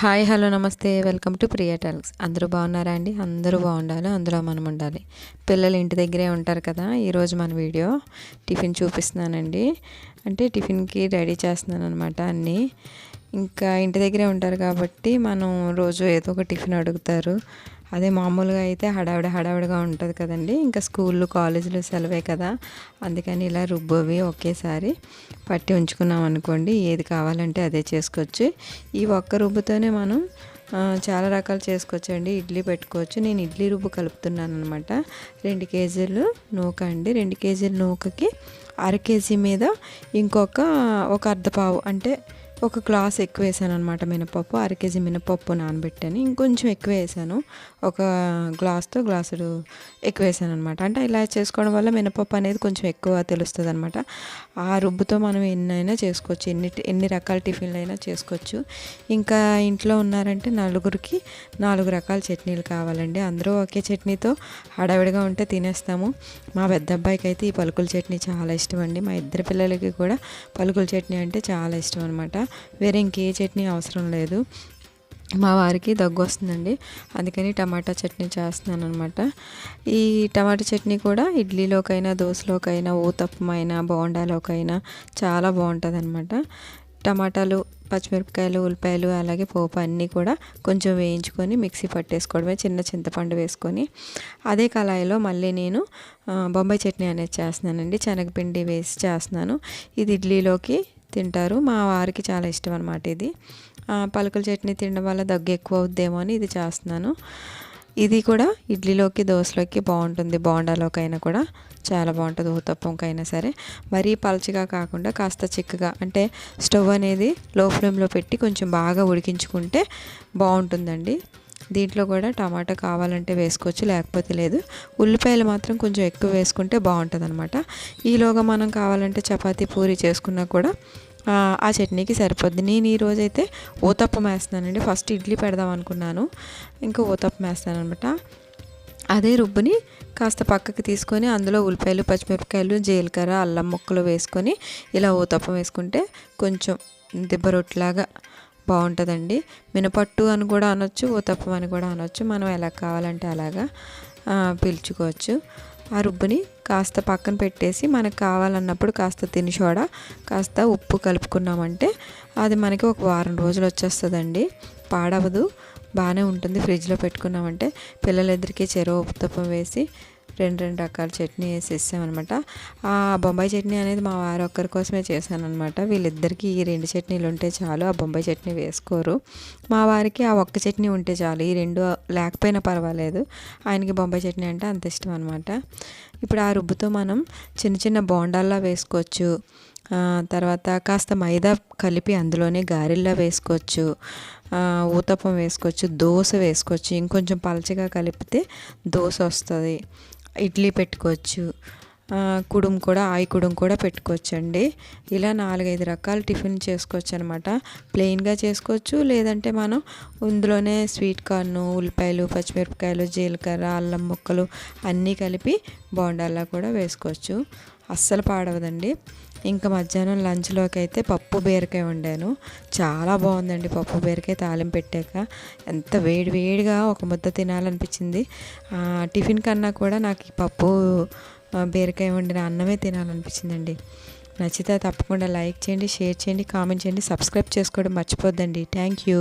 Hi hello నమస్తే. Welcome to Priya talks. అందరూ బాగున్నారా అండి? అందరూ బాగుండాలి అందులో మనం ఉండాలి పిల్లలు ఇంటి దగ్గరే ఉంటారు కదా ఈరోజు మన వీడియో టిఫిన్ చూపిస్తున్నానండి. అంటే టిఫిన్కి రెడీ చేస్తున్నాను అనమాట అన్నీ. ఇంకా ఇంటి దగ్గరే ఉంటారు కాబట్టి మనం రోజు ఏదో ఒక టిఫిన్ అడుగుతారు. అదే మామూలుగా అయితే హడావిడి హడావిడిగా ఉంటుంది కదండి. ఇంకా స్కూళ్ళు కాలేజీలు సెలవే కదా. అందుకని ఇలా రుబ్బవి ఒకేసారి పట్టి ఉంచుకున్నాం అనుకోండి ఏది కావాలంటే అదే చేసుకోవచ్చు. ఈ ఒక్క రుబ్బుతోనే మనం చాలా రకాలు చేసుకోవచ్చు అండి ఇడ్లీ పెట్టుకోవచ్చు. నేను ఇడ్లీ రుబ్బు కలుపుతున్నాను అనమాట రెండు కేజీలు నూక అండి. రెండు కేజీల నూకకి అర కేజీ మీద ఇంకొక ఒక అర్ధ పావు అంటే ఒక గ్లాస్ ఎక్కువ వేసాను అనమాట మినపప్పు అర కేజీ మినపప్పు నానబెట్టాను. ఇంకొంచెం ఎక్కువ వేసాను. ఒక గ్లాస్తో గ్లాసుడు ఎక్కువ వేసాను అనమాట అంటే ఇలా చేసుకోవడం వల్ల మినపప్పు అనేది కొంచెం ఎక్కువ తెలుస్తుంది అనమాట ఆ రుబ్బుతో మనం ఎన్నైనా చేసుకోవచ్చు. ఎన్ని ఎన్ని రకాల టిఫిన్లు అయినా చేసుకోవచ్చు. ఇంకా ఇంట్లో ఉన్నారంటే నలుగురికి నాలుగు రకాల చట్నీలు కావాలండి. అందరూ ఒకే చట్నీతో హడావిడిగా ఉంటే తినేస్తాము. మా పెద్ద అబ్బాయికి అయితే ఈ పలుకుల చట్నీ చాలా ఇష్టం అండి. మా ఇద్దరు పిల్లలకి కూడా పలుకుల చట్నీ అంటే చాలా ఇష్టం అనమాట వేరే ఇంకే చట్నీ అవసరం లేదు. మా వారికి దగ్గు వస్తుందండి. అందుకని టమాటా చట్నీ చేస్తున్నాను అనమాట ఈ టమాటా చట్నీ కూడా ఇడ్లీలోకైనా దోశలోకైనా ఊతప్పమైనా బోండాలోకైనా చాలా బాగుంటుంది అనమాట టమాటాలు పచ్చిమిరపకాయలు ఉల్లిపాయలు అలాగే పోపు అన్నీ కూడా కొంచెం వేయించుకొని మిక్సీ పట్టేసుకోవడమే చిన్న చింతపండు వేసుకొని. అదే కళాయిలో మళ్ళీ నేను బొంబాయి చట్నీ అనేది చేస్తున్నానండి. శనగపిండి వేసి చేస్తున్నాను. ఇది ఇడ్లీలోకి తింటారు. మా వారికి చాలా ఇష్టం అనమాట ఇది. పలుకుల చట్నీ తినడం వల్ల దగ్గు ఎక్కువ అవుద్దేమో అని ఇది చేస్తున్నాను. ఇది కూడా ఇడ్లీలోకి దోశలోకి బాగుంటుంది. బోండాలోకైనా కూడా చాలా బాగుంటుంది. ఊతప్పంకైనా సరే. మరీ పలచగా కాకుండా కాస్త చిక్కగా అంటే స్టవ్ అనేది లో ఫ్లేమ్లో పెట్టి కొంచెం బాగా ఉడికించుకుంటే బాగుంటుందండి. దీంట్లో కూడా టమాటా కావాలంటే వేసుకోవచ్చు లేకపోతే లేదు. ఉల్లిపాయలు మాత్రం కొంచెం ఎక్కువ వేసుకుంటే బాగుంటుంది అనమాట ఈలోగా మనం కావాలంటే చపాతీ పూరి చేసుకున్నా కూడా ఆ చట్నీకి సరిపోద్ది. నేను ఈరోజైతే ఊతప్పం వేస్తున్నానండి ఫస్ట్ ఇడ్లీ పెడదాం అనుకున్నాను. ఇంకా ఊతప్పం వేస్తాను అనమాట అదే రుబ్బుని కాస్త పక్కకి తీసుకొని అందులో ఉల్లిపాయలు పచ్చిమిరపకాయలు జీలకర్ర అల్లం ముక్కలు వేసుకొని ఇలా ఊతప్పం వేసుకుంటే కొంచెం దిబ్బ రొట్టెలాగా బాగుంటుందండి. మినపట్టు అని కూడా అనొచ్చు ఊతప్పం అని కూడా అనొచ్చు. మనం ఎలా కావాలంటే అలాగా పీల్చుకోవచ్చు. ఆ రుబ్బుని కాస్త పక్కన పెట్టేసి మనకు కావాలన్నప్పుడు కాస్త తిని సోడా కాస్త ఉప్పు కలుపుకున్నామంటే అది మనకి ఒక వారం రోజులు వచ్చేస్తుందండి. పాడవదు బాగానే ఉంటుంది ఫ్రిడ్జ్లో పెట్టుకున్నామంటే. పిల్లలిద్దరికీ చెరువు ఉప్పుతప్పం వేసి రెండు రెండు రకాల చట్నీ వేసి ఇస్తామన్నమాట ఆ బొంబాయి చట్నీ అనేది మా వారు ఒక్కరి కోసమే చేశానమాట వీళ్ళిద్దరికీ ఈ రెండు చట్నీలు ఉంటే చాలు ఆ బొంబాయి చట్నీ వేసుకోరు. మా వారికి ఆ ఒక్క చట్నీ ఉంటే చాలు ఈ రెండు లేకపోయినా పర్వాలేదు. ఆయనకి బొంబాయి చట్నీ అంటే అంత ఇష్టం అనమాట ఇప్పుడు ఆ రుబ్బుతో మనం చిన్న చిన్న బోండాల్లా వేసుకోవచ్చు. తర్వాత కాస్త మైదా కలిపి అందులోనే గారెల్లా వేసుకోవచ్చు. ఊతప్పం వేసుకోవచ్చు దోశ వేసుకోవచ్చు. ఇంకొంచెం పలచగా కలిపితే దోశ వస్తుంది. ఇడ్లీ పెట్టుకోవచ్చు కుడుం కూడా ఆయి కుడుం కూడా పెట్టుకోవచ్చు అండి ఇలా నాలుగైదు రకాల టిఫిన్ చేసుకోవచ్చు అనమాట ప్లెయిన్గా చేసుకోవచ్చు లేదంటే మనం ఇందులోనే స్వీట్ కార్న్ ఉల్లిపాయలు పచ్చిమిరపకాయలు జీలకర్ర అల్లం ముక్కలు అన్నీ కలిపి బోండాల్లా కూడా వేసుకోవచ్చు. అస్సలు పాడవదండి. ఇంకా మధ్యాహ్నం లంచ్లోకి అయితే పప్పు బీరకాయ వండాను. చాలా బాగుందండి పప్పు బీరకాయ తాలింపు పెట్టాక. ఎంత వేడి వేడిగా ఒక ముద్ద తినాలనిపించింది. టిఫిన్ కన్నా కూడా నాకు ఈ పప్పు బీరకాయ వండిన అన్నమే తినాలనిపించిందండి. నచ్చితే తప్పకుండా లైక్ చేయండి షేర్ చేయండి కామెంట్ చేయండి సబ్స్క్రైబ్ చేసుకోవడం మర్చిపోద్దండి. Thank you.